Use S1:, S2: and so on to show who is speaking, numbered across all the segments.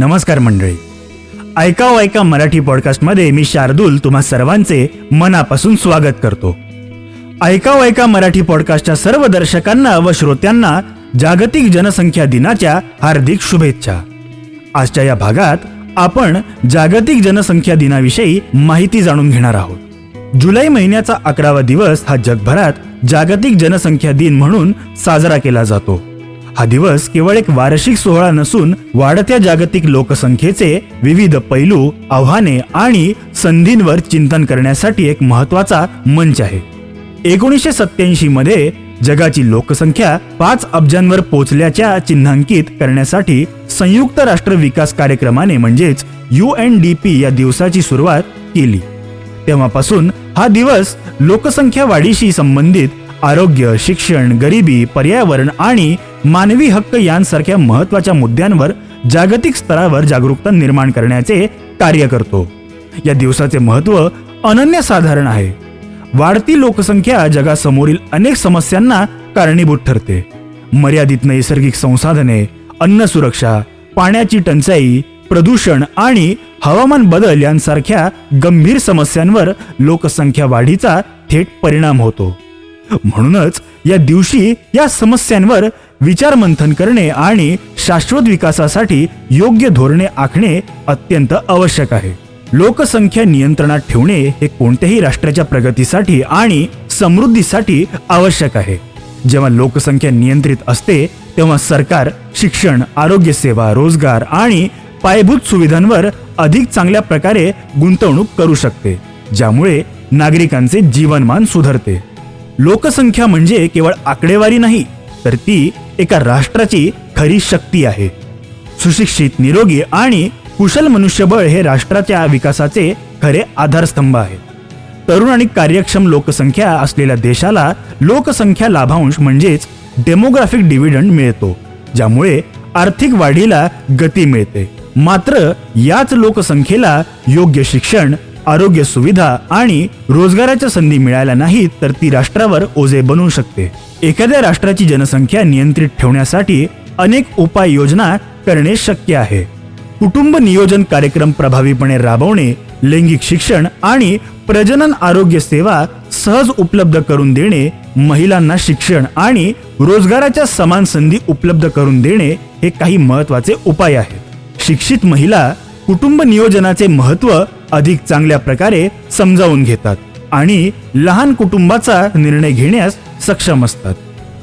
S1: नमस्कार मंडळी. ऐकाव ऐका मराठी पॉडकास्टमध्ये मी शार्दूल तुम्हा सर्वांचे मनापासून स्वागत करतो. ऐकाव ऐका मराठी पॉडकास्टच्या सर्व दर्शकांना व श्रोत्यांना जागतिक जनसंख्या दिनाच्या हार्दिक शुभेच्छा. आजच्या या भागात आपण जागतिक जनसंख्या दिनाविषयी माहिती जाणून घेणार आहोत. जुलै महिन्याचा अकरावा दिवस हा जगभरात जागतिक जनसंख्या दिन म्हणून साजरा केला जातो. हा दिवस केवळ एक वार्षिक सोहळा नसून वाढत्या जागतिक लोकसंख्येचे विविध पैलू आव्हाने आणि संधींवर चिंतन करण्यासाठी एक महत्त्वाचा मंच आहे. एकोणीसशे सत्याऐंशी मध्ये जगाची लोकसंख्या पाच अब्जांवर पोचल्याच्या चिन्हांकित करण्यासाठी संयुक्त राष्ट्र विकास कार्यक्रमाने म्हणजेच यू एन डी पी या दिवसाची सुरुवात केली. तेव्हापासून हा दिवस लोकसंख्या वाढीशी संबंधित आरोग्य शिक्षण गरिबी पर्यावरण आणि मानवी हक्क यांसारख्या महत्त्वाच्या मुद्द्यांवर जागतिक स्तरावर जागरूकता निर्माण करण्याचे कार्य करतो. या दिवसाचे महत्त्व अनन्यसाधारण आहे. वाढती लोकसंख्या जगासमोरील अनेक समस्यांना कारणीभूत ठरते. मर्यादित नैसर्गिक संसाधने अन्न सुरक्षा पाण्याची टंचाई प्रदूषण आणि हवामान बदल यांसारख्या गंभीर समस्यांवर लोकसंख्या वाढीचा थेट परिणाम होतो. म्हणूनच या दिवशी या समस्यांवर विचारमंथन करणे आणि शाश्वत विकासासाठी योग्य धोरणे आखणे अत्यंत आवश्यक आहे. लोकसंख्या नियंत्रणात ठेवणे हे कोणत्याही राष्ट्राच्या प्रगतीसाठी आणि समृद्धीसाठी आवश्यक आहे. जेव्हा लोकसंख्या नियंत्रित असते तेव्हा सरकार शिक्षण आरोग्यसेवा रोजगार आणि पायाभूत सुविधांवर अधिक चांगल्या प्रकारे गुंतवणूक करू शकते ज्यामुळे नागरिकांचे जीवनमान सुधारते. लोकसंख्या म्हणजे केवळ आकडेवारी नाही तर ती एका राष्ट्राची खरी शक्ती आहे. सुशिक्षित निरोगी आणि कुशल मनुष्यबळ हे राष्ट्राच्या विकासाचे खरे आधारस्तंभ आहे. तरुण आणि कार्यक्षम लोकसंख्या असलेल्या देशाला लोकसंख्या लाभांश म्हणजेच डेमोग्राफिक डिव्हिडंड मिळतो ज्यामुळे आर्थिक वाढीला गती मिळते. मात्र याच लोकसंख्येला योग्य शिक्षण आरोग्य सुविधा आणि रोजगाराच्या संधी मिळाल्या नाहीत तर ती राष्ट्रावर ओझे बनवू शकते. एखाद्या राष्ट्राची जनसंख्या नियंत्रित ठेवण्यासाठी अनेक उपाययोजना करणे शक्य आहे. कुटुंब नियोजन कार्यक्रम प्रभावीपणे राबवणे लैंगिक शिक्षण आणि प्रजनन आरोग्य सेवा सहज उपलब्ध करून देणे महिलांना शिक्षण आणि रोजगाराच्या समान संधी उपलब्ध करून देणे हे काही महत्त्वाचे उपाय आहेत. शिक्षित महिला कुटुंब नियोजनाचे महत्त्व अधिक चांगल्या प्रकारे समजावून घेतात आणि लहान कुटुंबाचा निर्णय घेण्यास सक्षम असतात.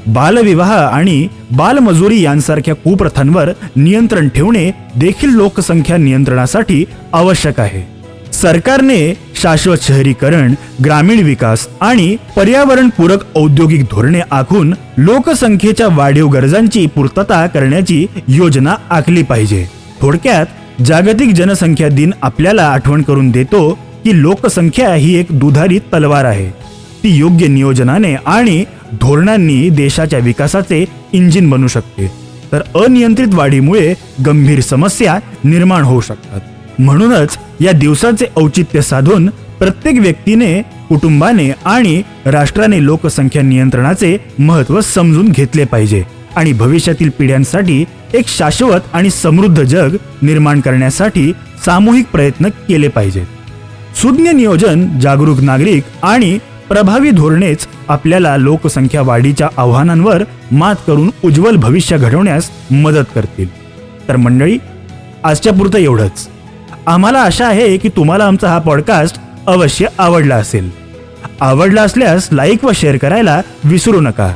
S1: बालविवाह आणि बालमजुरी यांसारख्या कुप्रथांवर नियंत्रण ठेवणे देखील लोकसंख्या नियंत्रणासाठी आवश्यक आहे. सरकारने शाश्वत शहरीकरण ग्रामीण विकास आणि पर्यावरणपूरक औद्योगिक धोरणे आखून लोकसंख्येच्या वाढीव गरजांची पूर्तता करण्याची योजना आखली पाहिजे. थोडक्यात जागतिक जनसंख्या दिन आपल्याला आठवण करून देतो की लोकसंख्या ही एक दुधारी तलवार आहे. ती योग्य नियोजनाने आणि धोरणांनी देशाच्या विकासाचे इंजिन बनू शकते. तर अनियंत्रित वाढीमुळे गंभीर समस्या निर्माण होऊ शकतात. म्हणूनच या दिवसाचे औचित्य साधून प्रत्येक व्यक्तीने कुटुंबाने आणि राष्ट्राने लोकसंख्या नियंत्रणाचे महत्त्व समजून घेतले पाहिजे आणि भविष्यातील पिढ्यांसाठी एक शाश्वत आणि समृद्ध जग निर्माण करण्यासाठी सामूहिक प्रयत्न केले पाहिजेत. सुज्ञ नियोजन जागरूक नागरिक आणि प्रभावी धोरणेच आपल्याला लोकसंख्या वाढीच्या आव्हानांवर मात करून उज्ज्वल भविष्य घडवण्यास मदत करतील. तर मंडळी आजच्या पुरतं एवढंच. आम्हाला आशा आहे की तुम्हाला आमचा हा पॉडकास्ट अवश्य आवडला असेल. आवडला असल्यास लाईक व शेअर करायला विसरू नका.